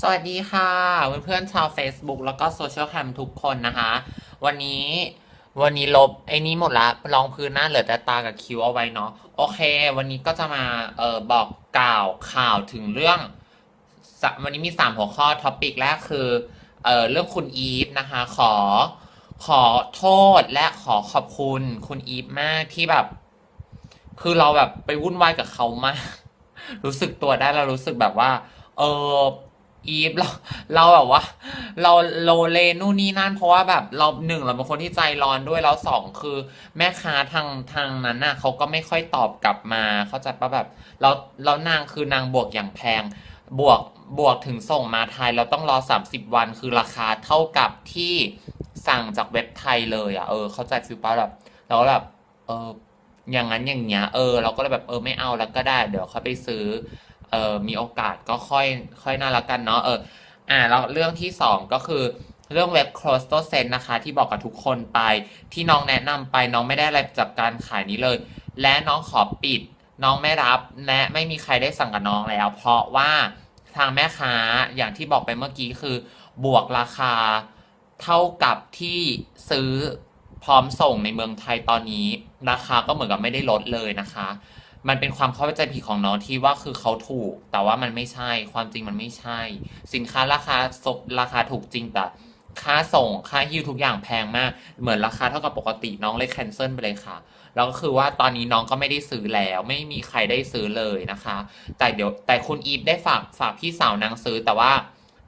สวัสดีค่ะเพื่อนๆชาว Facebook แล้วก็โซเชียลแคมทุกคนนะคะ วันนี้วันนี้ลบไอ้นี้หมดละรองพื้นหน้าเหลือแต่ตากับคิ้วเอาไว้เนาะโอเค วันนี้ก็จะมาเอ่อบอกกล่าวข่าวถึงเรื่อง วันนี้มี 3 หัวข้อท็อปิกแรกคือเอ่อเรื่องคุณอีฟนะคะ ขอขอโทษและขอขอบคุณคุณอีฟมากที่แบบ คือเราแบบไปวุ่นวายกับเขามาก รู้สึกตัวได้เรารู้สึกแบบว่า เออ อีฟเราเราแบบว่า เราโลเลนู่นนี่นั่น เพราะว่าแบบเราหนึ่งเราเป็นคนที่ใจร้อนด้วยแล้วสองคือแม่ค้าทางทางนั้นน่ะเขาก็ไม่ค่อยตอบกลับมาเขาใจปะแบบเราเรานางคือนางบวกอย่างแพงบวกบวกถึงส่งมาไทยเราต้องรอ 30 วันคือราคาเท่ากับที่สั่งจากเว็บไทยเลยอะเออเข้าใจฟิลปะแบบเราก็แบบเอออย่างนั้นอย่างเงี้ยเออเราก็เลยแบบเออไม่เอาแล้วก็ได้ เดี๋ยวเขาไปซื้อ ออมีโอกาสก็ค่อยค่อยน่ารักกันเนาะเอออ่าแล้วเรื่องที่สองก็คือเรื่องเว็บ c r o s t o s e n นะคะ ที่บอกกับทุกคนไปที่น้องแนะนำไปน้องไม่ได้อะไรจากการขายนี้เลย และน้องขอปิด น้องไม่รับและไม่มีใครได้สั่งกับน้องแล้ว เพราะว่าทางแม่ค้าอย่างที่บอกไปเมื่อกี้คือบวกราคาเท่ากับที่ซื้อพร้อมส่งในเมืองไทยตอนนี้ ราคาก็เหมือนกับไม่ได้ลดเลยนะคะ มันเป็นความเข้าใจผิดของน้องที่ว่าคือเขาถูก แต่ว่ามันไม่ใช่ความจริงมันไม่ใช่ สินค้าราคาสราคาถูกจริงแต่ค่าส่งค่าฮิ้วทุกอย่างแพงมาก เหมือนราคาเท่ากับปกติน้องเลยแคนเซิลไปเลยค่ะแล้วก็คือว่าตอนนี้น้องก็ไม่ได้ซื้อแล้ว ไม่มีใครได้ซื้อเลยนะคะ แต่เดี๋ยวแต่คุณอีฟได้ฝากฝากพี่สาวนางซื้อแต่ว่า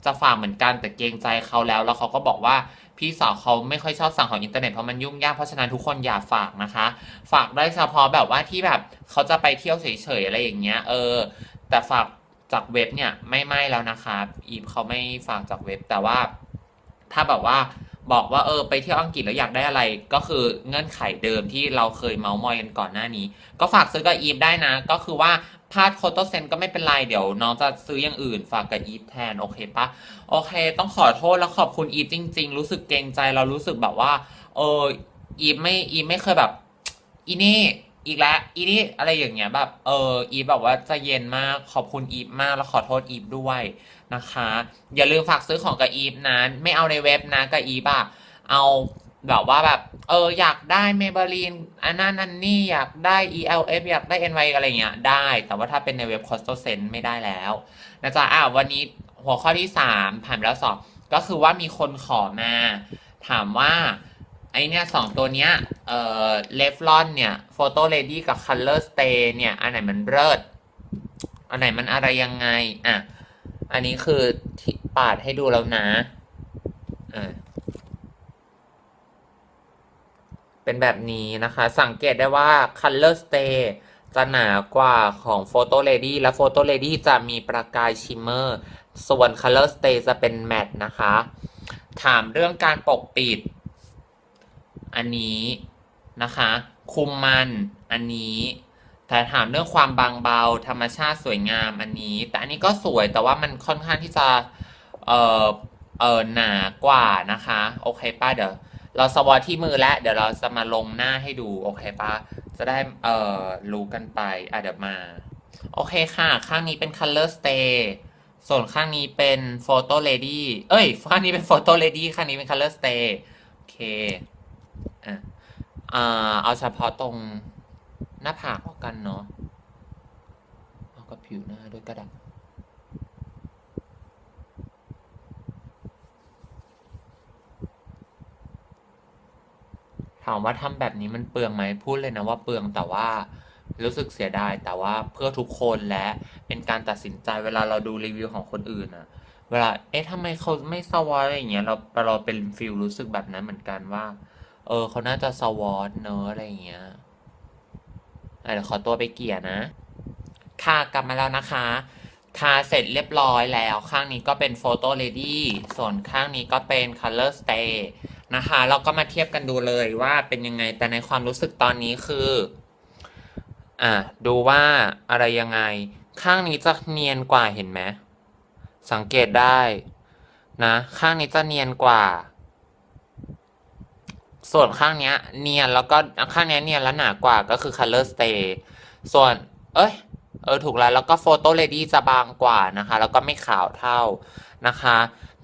จะฝากเหมือนกันแต่เกรงใจเขาแล้ว แล้วเขาก็บอกว่า พี่สาวเขาไม่ค่อยชอบสั่งของอินเทอร์เน็ตเพราะมันยุ่งยากเพราะฉะนั้นทุกคนอย่าฝากนะคะ ฝากได้เฉพาะแบบว่าที่แบบเขาจะไปเที่ยวเฉยๆอะไรอย่างเงี้ย เออ แต่ฝากจากเว็บเนี่ยไม่ไม่แล้วนะคะอีฟเขาไม่ฝากจากเว็บแต่ว่าถ้าแบบว่า บอกว่าเออไปเที่ยวอังกฤษแล้วอยากได้อะไร ก็คือเงื่อนไขเดิมที่เราเคยเมาส์มอยกันก่อนหน้านี้ ก็ฝากซื้อกับอีฟได้นะ ก็คือว่าพลาดโคโตเซนก็ไม่เป็นไร เดี๋ยวน้องจะซื้ออย่างอื่นฝากกับอีฟแทน โอเคปะโอเค ต้องขอโทษแล้วขอบคุณอีฟจริง ๆ รู้สึกเกรงใจเรารู้สึกแบบว่า เอออีฟไม่อีฟไม่เคยแบบอีนี่ อีกแล้วอีนี่อะไรอย่างเงี้ยแบบเอออีฟแบบว่าจะเย็นมากขอบคุณอีฟมากแล้วขอโทษอีฟด้วยนะคะ อย่าลืมฝากซื้อของกับอีฟนะไม่เอาในเว็บนะกับอีฟอะเอาแบบว่าแบบเอออยากได้เมเบลีนอันนั้นอันนี่อยากได้ ELF อยากได้ NY อะไรเงี้ยได้ แต่ว่าถ้าเป็นในเว็บ c o s t o s e n ไม่ได้แล้วนะจ๊ะอะวันนี้หัวข้อที่ 3 ผ่านแล้วสองก็คือว่ามีคนขอมา ถามว่า เนี่ยสองตัวเนี้ยเอ่อเลฟลอนเนี่ยโฟโต้เลดี้กับคัลเลอร์สเตย์เนี่ย อันไหนมันเลิศอันไหนมันอะไรยังไง อะ อันนี้คือปาดให้ดูแล้วนะอ่าเป็นแบบนี้นะคะ สังเกตได้ว่า Color Stay จะหนากว่าของ Photo Lady และ Photo Lady จะมีประกายชิมเมอร์ ส่วน Color Stay จะเป็นแมตต์นะคะ ถามเรื่องการปกปิด อันนี้นะคะ คุมมันอันนี้แต่ถามเรื่องความบางเบาธรรมชาติสวยงามอันนี้ แต่อันนี้ก็สวยแต่ว่ามันค่อนข้างที่จะเออเออหนากว่านะคะ โอเคป้าเดี๋ยวเราสวอที่มือแล้วเดี๋ยวเราจะมาลงหน้าให้ดูโอเคป้าจะได้เออรู้กันไปอะเดี๋ยวมา โอเคค่ะ ข้างนี้เป็น color stay ส่วนข้างนี้เป็น photo lady เอ้ยข้างนี้เป็น photo lady ข้างนี้เป็น color stay โอเค อะอ่าเอาเฉพาะตรงหน้าผากออกกันเนาะเอากับผิวหน้าด้วยกระดาษถามว่าทำแบบนี้มันเปลืองไหมพูดเลยนะว่าเปลืองแต่ว่ารู้สึกเสียดายแต่ว่าเพื่อทุกคนและเป็นการตัดสินใจเวลาเราดูรีวิวของคนอื่นอะเวลาเอ๊ะทำไมเขาไม่สวอตอะไรอย่างเงี้ยเราเราเป็นฟิลรู้สึกแบบนั้นเหมือนกันว่า เออเขาน่าจะสวอตเนอะอะไรอย่างเงี้ยอะเดี๋ยวขอตัวไปเกี่ยนะ ค่ะกลับมาแล้วนะคะ ทาเสร็จเรียบร้อยแล้ว ข้างนี้ก็เป็น Photo Ready ส่วนข้างนี้ก็เป็น Color Stay นะคะ เราก็มาเทียบกันดูเลยว่าเป็นยังไงแต่ในความรู้สึกตอนนี้คือ อะ ดูว่าอะไรยังไง ข้างนี้จะเนียนกว่าเห็นไหม สังเกตได้นะ ข้างนี้จะเนียนกว่า ส่วนข้างเนี้ยเนียนแล้วก็ข้างเนี้ยเนียนแล้วหนากว่าก็คือ color stay ส่วนเอ้ยเออถูกแล้วแล้วก็โฟโต้เลดี้จะบางกว่านะคะ แล้วก็ไม่ขาวเท่านะคะ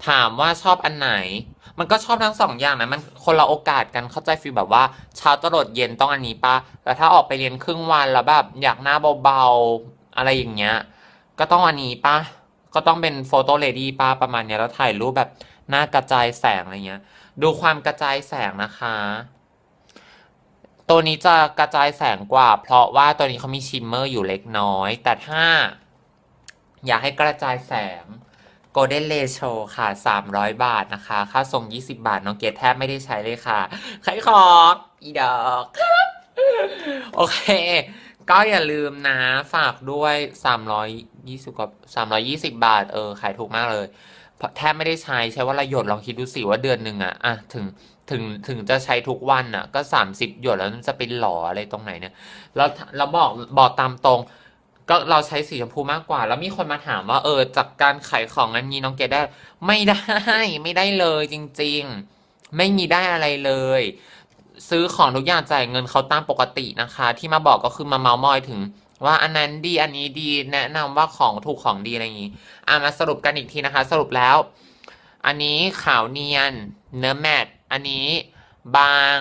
ถามว่าชอบอันไหน มันก็ชอบทั้งสองอย่างนะมันคนละโอกาสกันเข้าใจฟีลแบบว่าเช้าตลอดเย็นต้องอันนี้ปะแต่ถ้าออกไปเรียนครึ่งวันแล้วแบบอยากหน้าเบาๆอะไรอย่างเงี้ยก็ต้องอันนี้ปะก็ต้องเป็นโฟโต้เลดี้ปะประมาณเนี้ยแล้วถ่ายรูปแบบหน้ากระจายแสงอะไรเงี้ย ดูความกระจายแสงนะคะ ตัวนี้จะกระจายแสงกว่า เพราะว่าตัวนี้เขามีชิมเมอร์อยู่เล็กน้อย แต่ถ้า อยากให้กระจายแสง Golden Ratio ค่ะ 300 บาทนะคะ ค่าส่ง 20 บาท น้องเกดแทบไม่ได้ใช้เลยค่ะขายของอีดอก โอเค ก็อย่าลืมนะ ฝากด้วย 320กว่า320บาท เออ ขายถูกมากเลยเพราะแทบไม่ได้ใช้ใช้ว่าละหยดลองคิดดูสิว่าเดือนหนึ่งอะอะถึงถึงถึงจะใช้ทุกวันอะก็30หยดแล้วมันจะเป็นหล่ออะไรตรงไหนเนี่ยแล้วเราบอกบอกตามตรง ก็เราใช้สีชมพูมากกว่า แล้วมีคนมาถามว่า เออ จากการขายของนั้นนี้น้องเกดได้ ไม่ได้ไม่ได้เลยจริง ๆ ไม่มีได้อะไรเลย ซื้อของทุกอย่างจ่ายเงินเขาตามปกตินะคะ ที่มาบอกก็คือมาเมาส์มอยถึง ว่าอันนั้นดีอันนี้ดีแนะนำว่าของถูกของดีอะไรอย่างนี้อะมาสรุปกันอีกทีนะคะ สรุปแล้ว อันนี้ขาวเนียน เนื้อแมตต์อันนี้บาง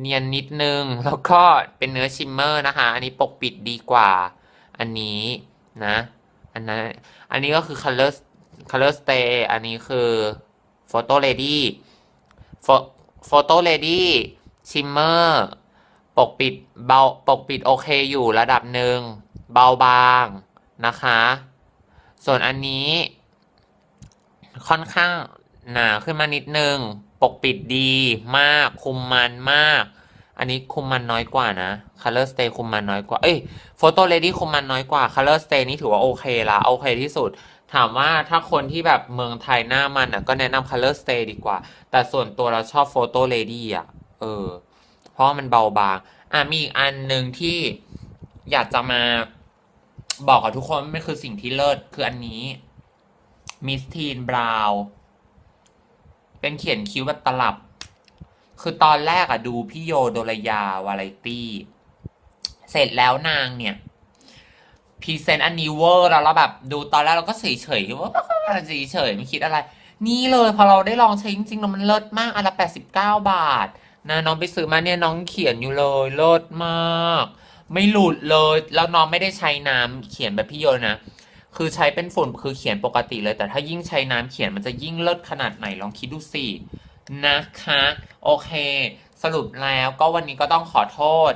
เนียนนิดนึง แล้วก็เป็นเนื้อชิมเมอร์นะคะ อันนี้ปกปิดดีกว่า อันนี้นะ อันนั้น อันนี้ก็คือ color color stay อันนี้คือ photo lady photo lady shimmer ปกปิดเบาปกปิดโอเคอยู่ระดับหนึ่งเบาบางนะคะ ส่วนอันนี้ ค่อนข้างหนาขึ้นมานิดนึง ปกปิดดีมาก คุมมันมาก อันนี้คุมมันน้อยกว่านะ Color Stay คุมมันน้อยกว่า เอ้ย Photo Lady คุมมันน้อยกว่า Color Stay นี่ถือว่าโอเคละโอเคที่สุด ถามว่าถ้าคนที่แบบเมืองไทยหน้ามันอะก็แนะนำ Color Stay ดีกว่า แต่ส่วนตัวเราชอบ Photo Lady อะ เออ เพราะมันเบาบาง อะมีอีกอันหนึ่งที่อยากจะมาบอกกับทุกคนว่ามันคือสิ่งที่เลิศคืออันนี้ Miss Teen Brow เป็นเขียนคิ้วแบบตลับ คือตอนแรกอะดูพี่โยโดรยาวาไรตี้ เสร็จแล้วนางเนี่ยพรีเซนต์อันนี้เวอร์แล้วเราแบบดูตอนแรกเราก็เฉยเฉยๆว่าเฉยเฉยๆไม่คิดอะไร นี่เลยพอเราได้ลองใช้จริงๆแล้วมันเลิศมากอันละแปดสิบเก้าบาท นะน้องไปซื้อมาเนี่ยน้องเขียนอยู่เลยเลิศมาก ไม่หลุดเลยแล้วน้องไม่ได้ใช้น้ำเขียนแบบพี่โยนะ คือใช้เป็นฝุ่นคือเขียนปกติเลย แต่ถ้ายิ่งใช้น้ำเขียนมันจะยิ่งเลิศขนาดไหนลองคิดดูสินะคะ โอเค สรุปแล้วก็วันนี้ก็ต้องขอโทษ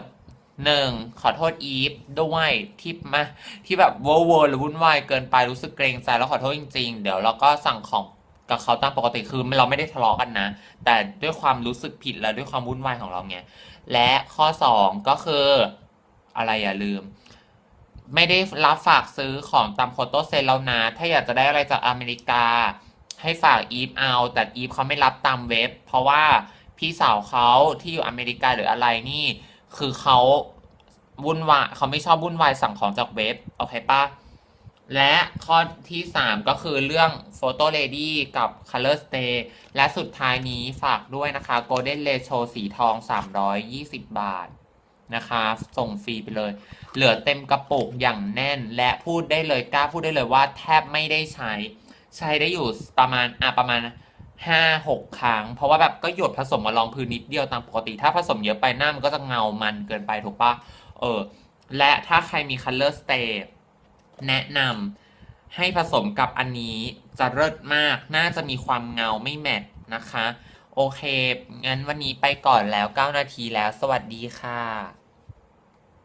หนึ่งขอโทษอีฟด้วยที่มาที่แบบเวเวอร์หรือวุ่นวายเกินไปรู้สึกเกรงใจแล้วขอโทษจริง ๆ เดี๋ยวเราก็สั่งของ กับเขาตามปกติคือเราไม่ได้ทะเลาะกันนะ แต่ด้วยความรู้สึกผิดและด้วยความวุ่นวายของเราไงและข้อสองก็คืออะไรอย่าลืม ไม่ได้รับฝากซื้อของตามโฟโตเซนแล้วนะ ถ้าอยากจะได้อะไรจากอเมริกา ให้ฝากอีฟเอา แต่อีฟเขาไม่รับตามเว็บ เพราะว่าพี่สาวเขาที่อยู่อเมริกาหรืออะไรนี่ คือเขาวุ่นวายเขาไม่ชอบวุ่นวายสั่งของจากเว็บโอเคปะ และข้อที่ 3 ก็คือเรื่อง Photo Lady กับ Color Stay และสุดท้ายนี้ฝากด้วยนะคะ Golden Ratio สีทอง 320 บาทนะคะ ส่งฟรีไปเลย เหลือเต็มกระปุกอย่างแน่นและพูดได้เลยกล้าพูดได้เลยว่าแทบไม่ได้ใช้ ใช้ได้อยู่ประมาณอะประมาณห้าหกครั้ง เพราะว่าแบบก็หยดผสมมารองพื้นนิดเดียวตามปกติ ถ้าผสมเยอะไปหน้ามันก็จะเงามันเกินไปถูกปะเออ และถ้าใครมี Color Stay แนะนำให้ผสมกับอันนี้จะเลิศมาก น่าจะมีความเงาไม่แมทนะคะ โอเค งั้นวันนี้ไปก่อนแล้ว 9 นาทีแล้ว สวัสดีค่ะ